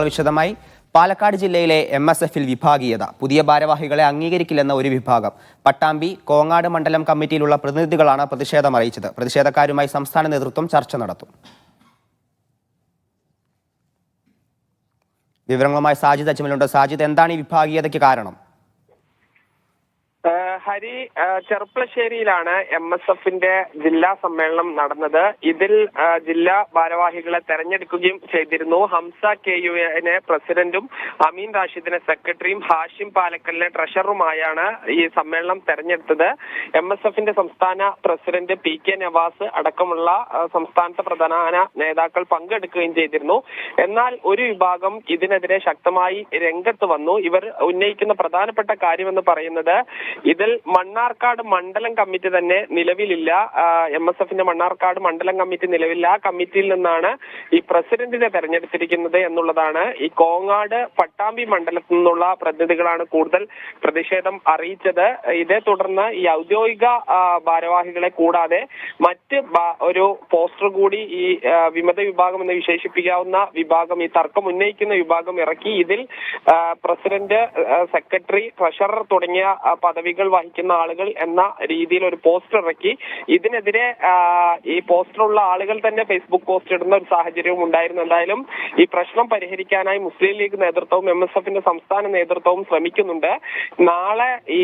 വിശദമായി. പാലക്കാട് ജില്ലയിലെ M S എഫിൽ വിഭാഗീയത. പുതിയ ഭാരവാഹികളെ അംഗീകരിക്കില്ലെന്ന ഒരു വിഭാഗം. പട്ടാമ്പി കോങ്ങാട് മണ്ഡലം കമ്മിറ്റിയിലുള്ള പ്രതിനിധികളാണ് പ്രതിഷേധം അറിയിച്ചത് പ്രതിഷേധക്കാരുമായി സംസ്ഥാന നേതൃത്വം ചർച്ച നടത്തും. വിവരങ്ങളുമായി സാജിദ് അജ്മലുണ്ട്. സാജിദ് എന്താണ് ഈ വിഭാഗീയതയ്ക്ക് കാരണം? ഹരി ചെറുപ്പശ്ശേരിയിലാണ് എം എസ് എഫിന്റെ ജില്ലാ സമ്മേളനം നടന്നത്. ഇതിൽ ജില്ലാ ഭാരവാഹികളെ തെരഞ്ഞെടുക്കുകയും ചെയ്തിരുന്നു. ഹംസ കെ യുവിനെ പ്രസിഡന്റും അമീൻ റാഷിദിനെ സെക്രട്ടറിയും ഹാഷിം പാലക്കലിനെ ട്രഷററുമായാണ് ഈ സമ്മേളനം തെരഞ്ഞെടുത്തത്. എം എസ് എഫിന്റെ സംസ്ഥാന പ്രസിഡന്റ് പി കെ നവാസ് അടക്കമുള്ള സംസ്ഥാനത്തെ പ്രധാന നേതാക്കൾ പങ്കെടുക്കുകയും ചെയ്തിരുന്നു. എന്നാൽ ഒരു വിഭാഗം ഇതിനെതിരെ ശക്തമായി രംഗത്ത് വന്നു. ഇവർ ഉന്നയിക്കുന്ന പ്രധാനപ്പെട്ട കാര്യമെന്ന് പറയുന്നത് ഇതിൽ മണ്ണാർക്കാട് മണ്ഡലം കമ്മിറ്റി തന്നെ നിലവിലില്ല. എം എസ് എഫിന്റെ മണ്ണാർക്കാട് മണ്ഡലം കമ്മിറ്റി നിലവില്ല ആ കമ്മിറ്റിയിൽ നിന്നാണ് ഈ പ്രസിഡന്റിനെ തെരഞ്ഞെടുത്തിരിക്കുന്നത് എന്നുള്ളതാണ്. ഈ കോങ്ങാട് പട്ടാമ്പി മണ്ഡലത്തിൽ നിന്നുള്ള പ്രതിനിധികളാണ് കൂടുതൽ പ്രതിഷേധം അറിയിച്ചത്. ഇതേ തുടർന്ന് ഈ ഔദ്യോഗിക ഭാരവാഹികളെ കൂടാതെ മറ്റ് ഒരു പോസ്റ്റർ കൂടി ഈ വിമത വിഭാഗം എന്ന് വിശേഷിപ്പിക്കാവുന്ന വിഭാഗം ഈ തർക്കം ഉന്നയിക്കുന്ന വിഭാഗം ഇറക്കി. ഇതിൽ പ്രസിഡന്റ് സെക്രട്ടറി ട്രഷറർ തുടങ്ങിയ പദവികൾ വഹിക്കുന്ന ആളുകൾ എന്ന രീതിയിൽ ഒരു പോസ്റ്റർ ഇറക്കി. ഇതിനെതിരെ ഈ പോസ്റ്ററുള്ള ആളുകൾ തന്നെ ഫേസ്ബുക്ക് പോസ്റ്റ് ഇടുന്ന ഒരു സാഹചര്യവും ഉണ്ടായിരുന്നു. എന്തായാലും ഈ പ്രശ്നം പരിഹരിക്കാനായി മുസ്ലിം ലീഗ് നേതൃത്വവും എം എസ് എഫിന്റെ സംസ്ഥാന നേതൃത്വവും ശ്രമിക്കുന്നുണ്ട്. നാളെ ഈ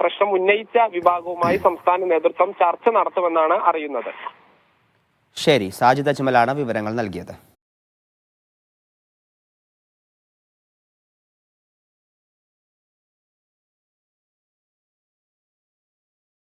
പ്രശ്നം ഉന്നയിച്ച വിഭാഗവുമായി സംസ്ഥാന നേതൃത്വം ചർച്ച നടത്തുമെന്നാണ് അറിയുന്നത്. ശരി സാജിദ് അജ്മലാണ് വിവരങ്ങൾ നൽകിയത്.